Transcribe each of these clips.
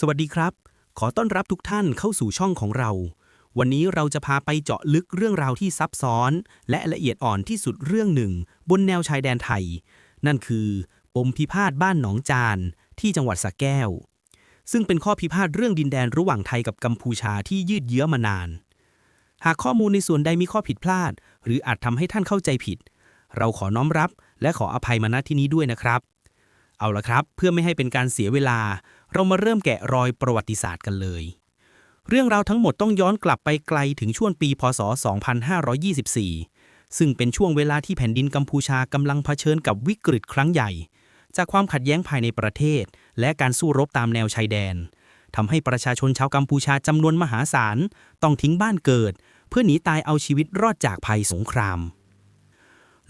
สวัสดีครับ ขอต้อนรับทุกท่านเข้าสู่ช่องของเรา วันนี้เราจะพาไปเจาะลึกเรื่องราวที่ซับซ้อน และละเอียดอ่อนที่สุดเรื่องหนึ่ง บนแนวชายแดนไทย นั่นคือปมพิพาทบ้านหนองจาน ที่จังหวัดสระแก้ว ซึ่งเป็นข้อพิพาทเรื่องดินแดนระหว่างไทยกับกัมพูชาที่ยืดเยื้อมานาน หากข้อมูลในส่วนใดมีข้อผิดพลาด หรืออาจทำให้ท่านเข้าใจผิด เราขอน้อมรับ และขออภัยมาณที่นี้ด้วยนะครับ เอาละครับ เพื่อไม่ให้เป็นการเสียเวลา เรามาเริ่มแกะรอยประวัติศาสตร์กันเลย เรื่องราวทั้งหมดต้องย้อนกลับไปไกลถึงช่วงปี พศ 2524 ซึ่งเป็นช่วงเวลาที่แผ่นดินกัมพูชากำลังเผชิญกับวิกฤตครั้งใหญ่ จากความขัดแย้งภายในประเทศ และการสู้รบตามแนวชายแดนทำให้ประชาชนชาวกัมพูชาจำนวนมหาศาลต้องทิ้งบ้านเกิด เพื่อหนีตายเอาชีวิตรอดจากภัยสงคราม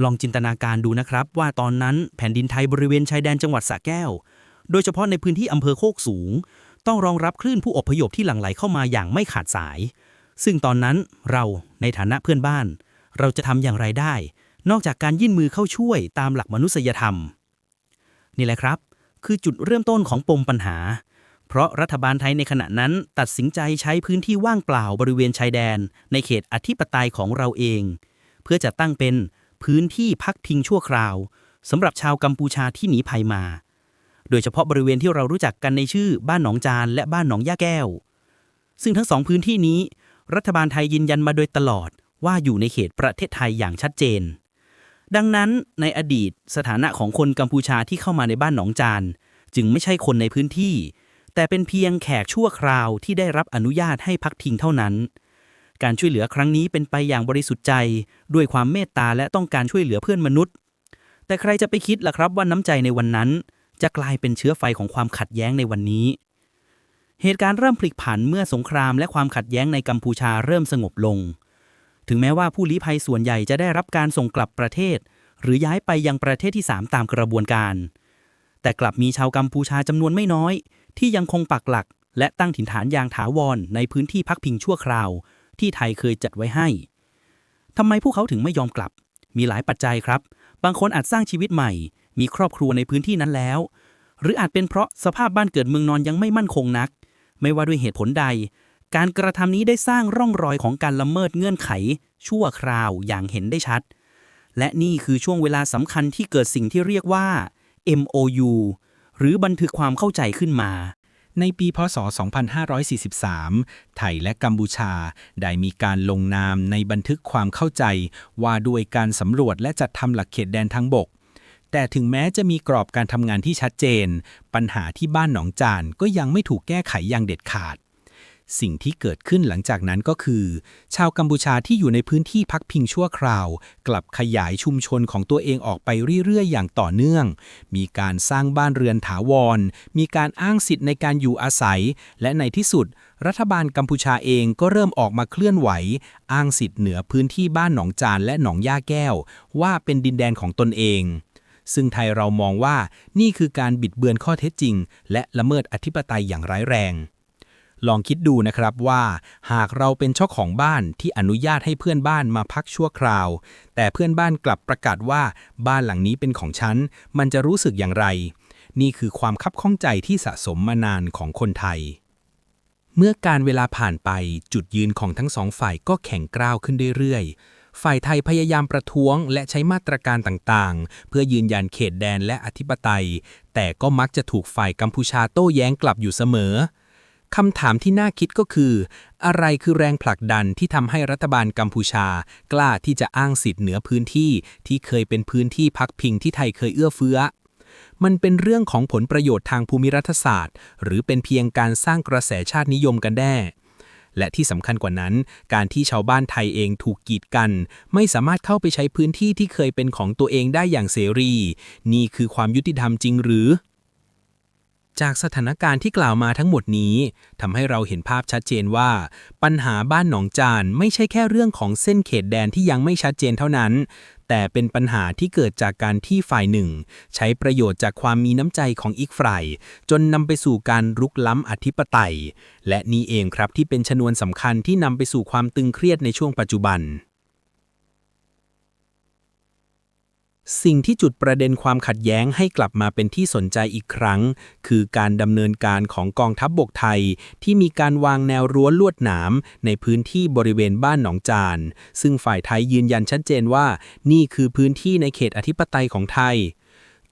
ลองจินตนาการดูนะครับ ว่าตอนนั้นแผ่นดินไทยบริเวณชายแดนจังหวัดสระแก้ว โดยเฉพาะในพื้นที่อำเภอโคกสูง ต้องรองรับคลื่นผู้อพยพที่หลั่งไหลเข้ามาอย่างไม่ขาดสาย ซึ่งตอนนั้นเราในฐานะเพื่อนบ้าน เราจะทำอย่างไรได้ นอกจากการยื่นมือเข้าช่วยตามหลักมนุษยธรรม นี่แหละครับ คือจุดเริ่มต้นของปมปัญหา เพราะรัฐบาลไทยในขณะนั้นตัดสินใจใช้พื้นที่ว่างเปล่าบริเวณชายแดน ในเขตอธิปไตยของเราเอง เพื่อจะตั้งเป็น พื้นที่พักพิงชั่วคราวสำหรับชาวกัมพูชาที่หนีภัยมา โดยเฉพาะบริเวณที่เรารู้จักกันในชื่อบ้านหนองจานและบ้านหนองย่าแก้ว ซึ่งทั้งสองพื้นที่นี้ รัฐบาลไทยยืนยันมาโดยตลอดว่าอยู่ในเขตประเทศไทยอย่างชัดเจน ดังนั้นในอดีตสถานะของคนกัมพูชาที่เข้ามาในบ้านหนองจานจึงไม่ใช่คนในพื้นที่ แต่เป็นเพียงแขกชั่วคราวที่ได้รับอนุญาตให้พักทิ้งเท่านั้น การช่วยเหลือครั้งนี้เป็นไปอย่างบริสุทธิ์ใจ ด้วยความเมตตาและต้องการช่วยเหลือเพื่อนมนุษย์ แต่ใครจะไปคิดล่ะครับว่าน้ำใจในวันนั้น จะกลายเป็นเชื้อไฟของความขัดแย้งในวันนี้ เหตุการณ์เริ่มพลิกผันเมื่อสงครามและความขัดแย้งในกัมพูชาเริ่มสงบลง ถึงแม้ว่าผู้ลี้ภัยส่วนใหญ่จะได้รับการส่งกลับประเทศ หรือย้ายไปยังประเทศที่ 3 ตามกระบวนการ แต่กลับมีชาวกัมพูชาจำนวนไม่น้อย ที่ยังคงปักหลักและตั้งถิ่นฐานอย่างถาวรในพื้นที่พักพิงชั่วคราว ที่ไทยเคยจัดไว้ให้ทำไมพวกเขาถึงไม่ยอมกลับ มีหลายปัจจัยครับ บางคนอาจสร้างชีวิตใหม่ มีครอบครัวในพื้นที่นั้นแล้ว หรืออาจเป็นเพราะสภาพบ้านเกิดเมืองนอนยังไม่มั่นคงนัก ไม่ว่าด้วยเหตุผลใด การกระทำนี้ได้สร้างร่องรอยของการละเมิดเงื่อนไข ชั่วคราวอย่างเห็นได้ชัด และนี่คือช่วงเวลาสำคัญที่เกิดสิ่งที่เรียกว่า MOU หรือบันทึกความเข้าใจขึ้นมา ในปีพศ 2543 ไทยและกัมพูชาได้มีการลงนามในบันทึกความเข้าใจ ว่าด้วยการสำรวจและจัดทำหลักเขตแดนทางบก แต่ถึงแม้จะมีกรอบการทำงานที่ชัดเจน ปัญหาที่บ้านหนองจานก็ยังไม่ถูกแก้ไขอย่างเด็ดขาด สิ่งที่เกิดขึ้นหลังจากนั้นก็คือ ชาวกัมพูชาที่อยู่ในพื้นที่พักพิงชั่วคราว กลับขยายชุมชนของตัวเองออกไปเรื่อยๆ อย่างต่อเนื่อง มีการสร้างบ้านเรือนถาวร มีการอ้างสิทธิ์ในการอยู่อาศัย และในที่สุด รัฐบาลกัมพูชาเองก็เริ่มออกมาเคลื่อนไหว อ้างสิทธิ์เหนือพื้นที่บ้านหนองจานและหนองย่าแก้ว ว่าเป็นดินแดนของตนเองซึ่งไทยเรามองว่านี่คือการบิดเบือนข้อเท็จจริง และละเมิดอธิปไตยอย่างร้ายแรง ลองคิดดูนะครับว่า หากเราเป็นเจ้าของบ้านที่อนุญาตให้เพื่อนบ้านมาพักชั่วคราว แต่เพื่อนบ้านกลับประกาศว่าบ้านหลังนี้เป็นของฉัน มันจะรู้สึกอย่างไร นี่คือความคับข้องใจที่สะสมมานานของคนไทย เมื่อการเวลาผ่านไปจุดยืนของทั้งสองฝ่ายก็แข็งกร้าวขึ้นเรื่อยๆ ฝ่ายไทยพยายามประท้วงและใช้มาตรการต่างๆ เพื่อยืนยันเขตแดนและอธิปไตย แต่ก็มักจะถูกฝ่ายกัมพูชาโต้แย้งกลับอยู่เสมอ คำถามที่น่าคิดก็คือ อะไรคือแรงผลักดันที่ทำให้รัฐบาลกัมพูชา กล้าที่จะอ้างสิทธิ์เหนือพื้นที่ที่เคยเป็นพื้นที่พักพิงที่ไทยเคยเอื้อเฟื้อ มันเป็นเรื่องของผลประโยชน์ทางภูมิรัฐศาสตร์ หรือเป็นเพียงการสร้างกระแสชาตินิยมกันแน่และที่สำคัญกว่านั้น การที่ชาวบ้านไทยเองถูกกีดกัน ไม่สามารถเข้าไปใช้พื้นที่ที่เคยเป็นของตัวเองได้อย่างเสรี นี่คือความยุติธรรมจริงหรือ จากสถานการณ์ที่กล่าวมาทั้งหมดนี้ทำให้เราเห็นภาพชัดเจนว่า ปัญหาบ้านหนองจานไม่ใช่แค่เรื่องของเส้นเขตแดนที่ยังไม่ชัดเจนเท่านั้น แต่เป็นปัญหาที่เกิดจากการที่ฝ่ายหนึ่ง ใช้ประโยชน์จากความมีน้ำใจของอีกฝ่ายจนนำไปสู่การรุกล้ำอธิปไตย และนี่เองครับที่เป็นชนวนสำคัญที่นำไปสู่ความตึงเครียดในช่วงปัจจุบัน สิ่งที่จุดประเด็นความขัดแย้งให้กลับมาเป็นที่สนใจอีกครั้ง คือการดำเนินการของกองทัพบบกไทย ที่มีการวางแนวรั้วลวดหนามในพื้นที่บริเวณบ้านหนองจาน ซึ่งฝ่ายไทยยืนยันชัดเจนว่า นี่คือพื้นที่ในเขตอธิปไตยของไทย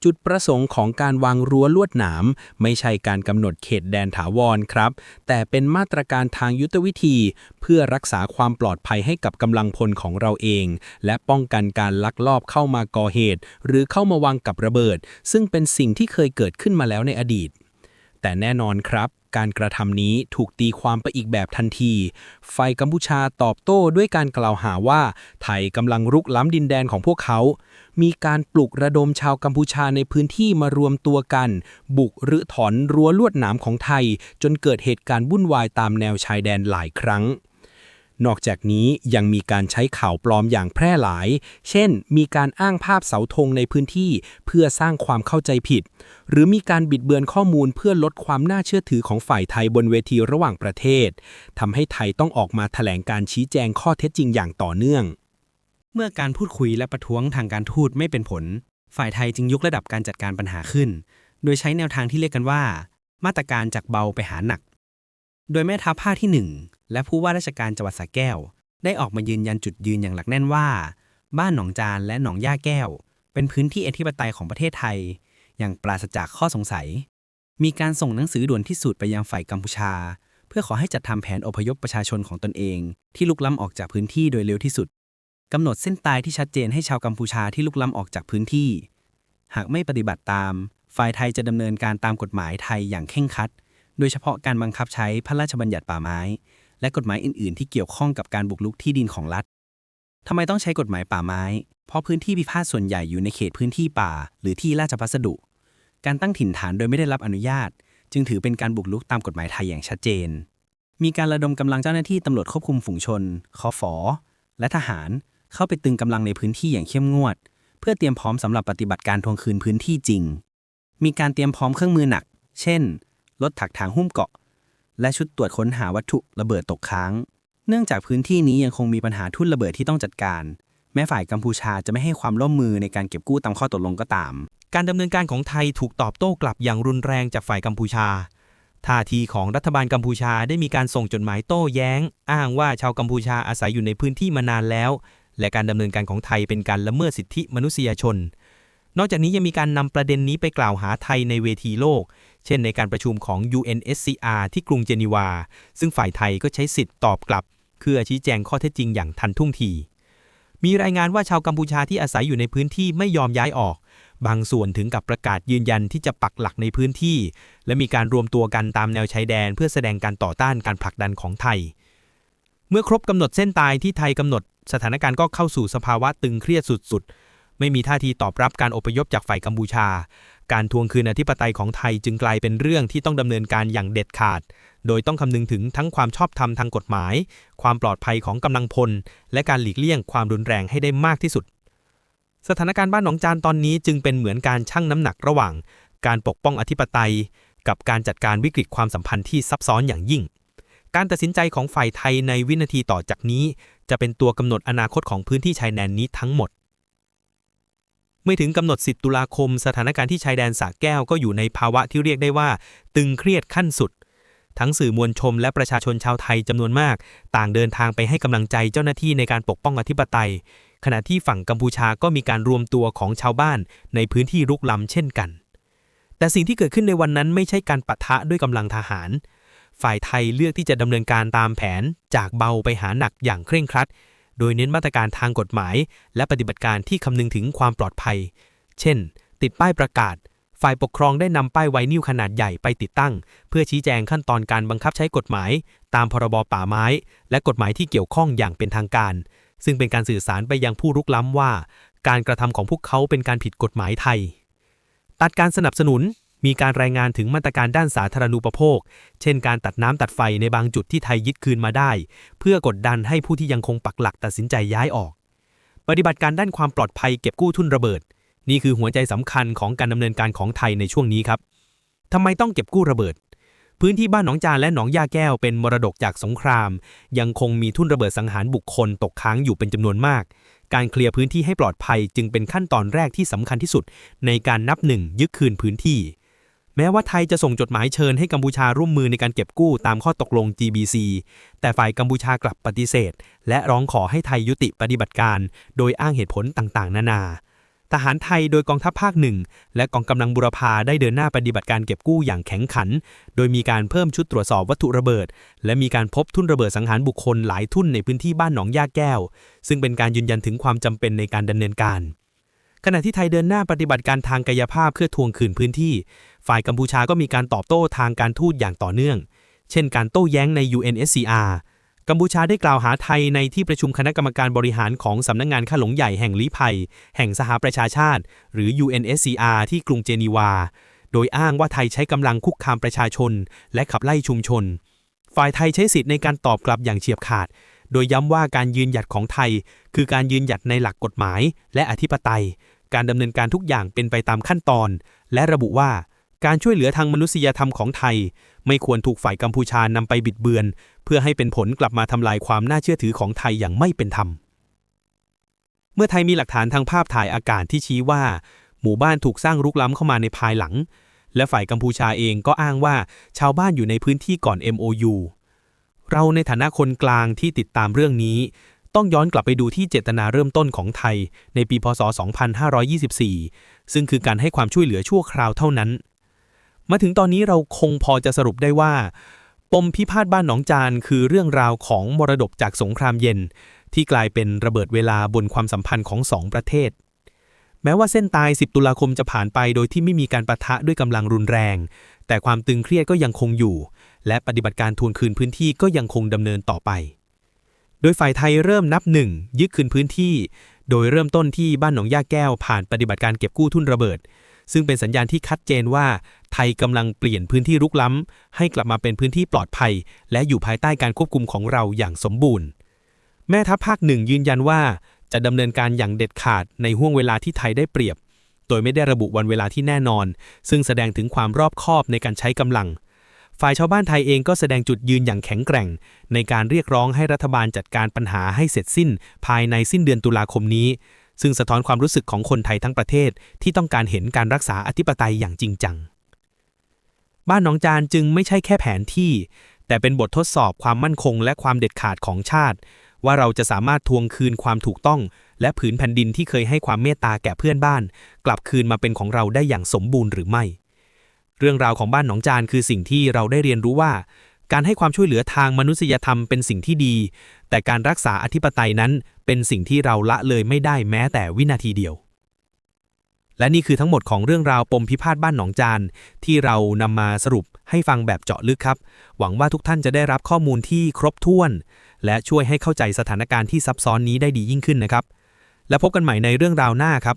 จุดประสงค์ของการวางรั้วลวดหนาม ไม่ใช่การกำหนดเขตแดนถาวรครับ แต่เป็นมาตรการทางยุทธวิธี เพื่อรักษาความปลอดภัยให้กับกำลังพลของเราเอง และป้องกันการลักลอบเข้ามาก่อเหตุ หรือเข้ามาวางกับระเบิด ซึ่งเป็นสิ่งที่เคยเกิดขึ้นมาแล้วในอดีต แต่แน่นอนครับ การกระทำนี้ถูกตีความไปอีกแบบทันที ฝ่ายกัมพูชาตอบโต้ด้วยการกล่าวหาว่า ไทยกำลังรุกล้ำดินแดนของพวกเขา มีการปลุกระดมชาวกัมพูชาในพื้นที่มารวมตัวกัน บุกหรือถอนรั้วลวดหนามของไทย จนเกิดเหตุการณ์วุ่นวายตามแนวชายแดนหลายครั้ง นอกจากนี้ยังมีการใช้ข่าวปลอมอย่างแพร่หลาย เช่น มีการอ้างภาพเสาธงในพื้นที่ เพื่อสร้างความเข้าใจผิด หรือมีการบิดเบือนข้อมูลเพื่อลดความน่าเชื่อถือของฝ่ายไทยบนเวทีระหว่างประเทศ ทำให้ไทยต้องออกมาแถลงการชี้แจงข้อเท็จจริงอย่างต่อเนื่อง เมื่อการพูดคุยและประท้วงทางการทูตไม่เป็นผล ฝ่ายไทยจึงยกระดับการจัดการปัญหาขึ้น โดยใช้แนวทางที่เรียกกันว่า มาตรการจากเบาไปหาหนัก โดยแม่ทัพภาคที่ 1 และผู้ว่าราชการจังหวัดสระแก้ว ได้ออกมายืนยันจุดยืนอย่างหลักแน่นว่า บ้านหนองจานและหนองย่าแก้ว เป็นพื้นที่อธิปไตยของประเทศไทย อย่างปราศจากข้อสงสัย มีการส่งหนังสือด่วนที่สุดไปยังฝ่ายกัมพูชา เพื่อขอให้จัดทำแผนอพยพประชาชนของตนเอง ที่ลุกล้ำออกจากพื้นที่โดยเร็วที่สุดกำหนดเส้นตายที่ชัดเจนให้ชาวกัมพูชาที่ลุกล้ำออกจากพื้นที่ หากไม่ปฏิบัติตาม ฝ่ายไทยจะดำเนินการตามกฎหมายไทยอย่างเคร่งคัด โดยเฉพาะการบังคับใช้พระราชบัญญัติป่าไม้ และกฎหมายอื่น ๆ ที่เกี่ยวข้องกับการบุกรุกที่ดินของรัฐทำไมต้องใช้กฎหมายป่าไม้ เพราะพื้นที่พิพาทส่วนใหญ่อยู่ในเขตพื้นที่ป่า หรือที่ราชพัสดุ การตั้งถิ่นฐานโดยไม่ได้รับอนุญาต จึงถือเป็นการบุกรุกตามกฎหมายไทยอย่างชัดเจน มีการระดมกำลังเจ้าหน้าที่ตำรวจควบคุมฝูงชนคอฟอและทหารเข้าไปตึงกำลังในพื้นที่อย่างเข้มงวด เพื่อเตรียมพร้อมสำหรับปฏิบัติการทวงคืนพื้นที่จริง มีการเตรียมพร้อมเครื่องมือหนัก เช่น รถถักทางหุ้มเกาะ และชุดตรวจค้นหาวัตถุระเบิดตกค้าง เนื่องจากพื้นที่นี้ยังคงมีปัญหาทุ่นระเบิดที่ต้องจัดการ แม้ฝ่ายกัมพูชาจะไม่ให้ความร่วมมือในการเก็บกู้ตามข้อตกลงก็ตาม การดำเนินการของไทยถูกตอบโต้กลับอย่างรุนแรงจากฝ่ายกัมพูชาท่าทีของรัฐบาลกัมพูชาได้มีการส่งจดหมายโต้แย้ง อ้างว่าชาวกัมพูชาอาศัยอยู่ในพื้นที่มานานแล้ว และการดำเนินการของไทยเป็นการละเมิดสิทธิมนุษยชน นอกจากนี้ยังมีการนำประเด็นนี้ไปกล่าวหาไทยในเวทีโลก เช่นในการประชุมของ UNSCR ที่กรุงเจนีวา ซึ่งฝ่ายไทยก็ใช้สิทธิ์ตอบกลับเพื่อชี้แจงข้อเท็จจริงอย่างทันท่วงที มีรายงานว่าชาวกัมพูชาที่อาศัยอยู่ในพื้นที่ไม่ยอมย้ายออก บางส่วนถึงกับประกาศยืนยันที่จะปักหลักในพื้นที่ และมีการรวมตัวกันตามแนวชายแดน เพื่อแสดงการต่อต้านการผลักดันของไทย เมื่อครบกำหนดเส้นตายที่ไทยกำหนด สถานการณ์ก็เข้าสู่สภาวะตึงเครียดสุดๆ ไม่มีท่าทีตอบรับการอพยพจากฝ่ายกัมพูชา การทวงคืนอธิปไตยของไทยจึงกลายเป็นเรื่องที่ต้องดำเนินการอย่างเด็ดขาด โดยต้องคำนึงถึงทั้งความชอบธรรมทางกฎหมาย ความปลอดภัยของกำลังพล และการหลีกเลี่ยงความรุนแรงให้ได้มากที่สุด สถานการณ์บ้านหนองจานตอนนี้จึงเป็นเหมือนการชั่งน้ำหนักระหว่าง การปกป้องอธิปไตย กับการจัดการวิกฤตความสัมพันธ์ที่ซับซ้อนอย่างยิ่งการตัดสินใจของฝ่ายไทยในวินาทีต่อจากนี้ จะเป็นตัวกำหนดอนาคตของพื้นที่ชายแดนนี้ทั้งหมด เมื่อถึงกำหนด 10 ตุลาคม สถานการณ์ที่ชายแดนสระแก้วก็อยู่ในภาวะที่เรียกได้ว่า ตึงเครียดขั้นสุด ทั้งสื่อมวลชนและประชาชนชาวไทยจำนวนมาก ต่างเดินทางไปให้กำลังใจเจ้าหน้าที่ในการปกป้องอธิปไตย ขณะที่ฝั่งกัมพูชาก็มีการรวมตัวของชาวบ้านในพื้นที่รุกล้ำเช่นกัน แต่สิ่งที่เกิดขึ้นในวันนั้นไม่ใช่การปะทะด้วยกำลังทหาร ฝ่ายไทยเลือกที่จะดำเนินการตามแผนจากเบาไปหาหนักอย่างเคร่งครัด โดยเน้นมาตรการทางกฎหมาย และปฏิบัติการที่คำนึงถึงความปลอดภัย เช่น ติดป้ายประกาศ ฝ่ายปกครองได้นำป้ายไวนิวขนาดใหญ่ไปติดตั้ง เพื่อชี้แจงขั้นตอนการบังคับใช้กฎหมาย ตามพรบป่าไม้ และกฎหมายที่เกี่ยวข้องอย่างเป็นทางการ ซึ่งเป็นการสื่อสารไปยังผู้รุกล้ำว่า การกระทำของพวกเขาเป็นการผิดกฎหมายไทย ตัดการสนับสนุน มีการรายงานถึงมาตรการด้านสาธารณูปโภค เช่นการตัดน้ำตัดไฟในบางจุดที่ไทยยึดคืนมาได้ เพื่อกดดันให้ผู้ที่ยังคงปักหลักตัดสินใจย้ายออก ปฏิบัติการด้านความปลอดภัยเก็บกู้ทุนระเบิด นี่คือหัวใจสำคัญของการดำเนินการของไทยในช่วงนี้ครับทำไมต้องเก็บกู้ระเบิด พื้นที่บ้านหนองจานและหนองยาแก้วเป็นมรดกจากสงคราม ยังคงมีทุนระเบิดสังหารบุคคลตกค้างอยู่เป็นจำนวนมากการเคลียร์พื้นที่ให้ปลอดภัยจึงเป็นขั้นตอนแรกที่สำคัญที่สุด ในการนับหนึ่งยึดคืนพื้นที่ แม้ว่าไทยจะส่งจดหมายเชิญให้กัมพูชาร่วมมือในการเก็บกู้ตามข้อตกลง GBC แต่ฝ่ายกัมพูชากลับปฏิเสธ และร้องขอให้ไทยยุติปฏิบัติการ โดยอ้างเหตุผลต่างๆ นานา ทหารไทยโดยกองทัพภาคหนึ่งและกองกำลังบุรพาได้เดินหน้าปฏิบัติการเก็บกู้อย่างแข็งขัน โดยมีการเพิ่มชุดตรวจสอบวัตถุระเบิด และมีการพบทุ่นระเบิดสังหารบุคคลหลายทุ่นในพื้นที่บ้านหนองยาแก้ว ซึ่งเป็นการยืนยันถึงความจำเป็นในการดำเนินการขณะที่ไทยเดินหน้าปฏิบัติการทางกายภาพเพื่อทวงคืนพื้นที่ ฝ่ายกัมพูชาก็มีการตอบโต้ทางการทูตอย่างต่อเนื่อง เช่นการโต้แย้งใน UNSCR กัมพูชาได้กล่าวหาไทยในที่ประชุมคณะกรรมการบริหารของสำนักงงานข้าหลวงใหญ่แห่งลี้ภัย แห่งสหประชาชาติ หรือ UNSCR ที่กรุงเจนีวา โดยอ้างว่าไทยใช้กำลังคุกคามประชาชน และขับไล่ชุมชน ฝ่ายไทยใช้สิทธิ์ในการตอบกลับอย่างเฉียบขาด โดยย้ำว่าการยืนหยัดของไทย คือการยืนหยัดในหลักกฎหมาย และอธิปไตย การดำเนินการทุกอย่างเป็นไปตามขั้นตอน และระบุว่า การช่วยเหลือทางมนุษยธรรมของไทย ไม่ควรถูกฝ่ายกัมพูชานำไปบิดเบือน เพื่อให้เป็นผลกลับมาทำลายความน่าเชื่อถือของไทยอย่างไม่เป็นธรรม เมื่อไทยมีหลักฐานทางภาพถ่ายอากาศที่ชี้ว่า หมู่บ้านถูกสร้างรุกล้ำเข้ามาในภายหลัง และฝ่ายกัมพูชาเองก็อ้างว่าชาวบ้านอยู่ในพื้นที่ก่อน MOU เราในฐานะคนกลางที่ติดตามเรื่องนี้ ต้องย้อนกลับไปดูที่เจตนาเริ่มต้นของไทยในปีพศ 2524 ซึ่งคือการให้ความช่วยเหลือชั่วคราวเท่านั้น มาถึงตอนนี้เราคงพอจะสรุปได้ว่า ปมพิพาทบ้านหนองจานคือเรื่องราวของมรดกจากสงครามเย็น ที่กลายเป็นระเบิดเวลาบนความสัมพันธ์ของสองประเทศ แม้ว่าเส้นตาย 10 ตุลาคมจะผ่านไปโดยที่ไม่มีการประทะด้วยกำลังรุนแรง แต่ความตึงเครียดก็ยังคงอยู่ และปฏิบัติการทวงคืนพื้นที่ก็ยังคงดำเนินต่อไป โดยฝ่ายไทยเริ่มนับหนึ่งยึดคืนพื้นที่ โดยเริ่มต้นที่บ้านหนองย่าแก้วผ่านปฏิบัติการเก็บกู้ทุ่นระเบิดซึ่งเป็นสัญญาณที่ชัดเจนว่า ไทยกำลังเปลี่ยนพื้นที่รุกล้ำ ให้กลับมาเป็นพื้นที่ปลอดภัย และอยู่ภายใต้การควบคุมของเราอย่างสมบูรณ์ แม่ทัพภาคหนึ่งยืนยันว่า จะดำเนินการอย่างเด็ดขาดในห่วงเวลาที่ไทยได้เปรียบ โดยไม่ได้ระบุวันเวลาที่แน่นอน ซึ่งแสดงถึงความรอบคอบในการใช้กำลัง ฝ่ายชาวบ้านไทยเองก็แสดงจุดยืนอย่างแข็งแกร่ง ในการเรียกร้องให้รัฐบาลจัดการปัญหาให้เสร็จสิ้น ภายในสิ้นเดือนตุลาคมนี้ซึ่งสะท้อนความรู้สึกของคนไทยทั้งประเทศที่ต้องการเห็นการรักษาอธิปไตยอย่างจริงจัง บ้านหนองจานจึงไม่ใช่แค่แผนที่ แต่เป็นบททดสอบความมั่นคงและความเด็ดขาดของชาติ ว่าเราจะสามารถทวงคืนความถูกต้อง และผืนแผ่นดินที่เคยให้ความเมตตาแก่เพื่อนบ้าน กลับคืนมาเป็นของเราได้อย่างสมบูรณ์หรือไม่ เรื่องราวของบ้านหนองจานคือสิ่งที่เราได้เรียนรู้ว่า การให้ความช่วยเหลือทางมนุษยธรรมเป็นสิ่งที่ดี แต่การรักษาอธิปไตยนั้นเป็นสิ่งที่เราละเลยไม่ได้แม้แต่วินาทีเดียว และนี่คือทั้งหมดของเรื่องราวปมพิพาทบ้านหนองจาน ที่เรานำมาสรุปให้ฟังแบบเจาะลึกครับ หวังว่าทุกท่านจะได้รับข้อมูลที่ครบถ้วน และช่วยให้เข้าใจสถานการณ์ที่ซับซ้อนนี้ได้ดียิ่งขึ้นนะครับ และพบกันใหม่ในเรื่องราวหน้าครับ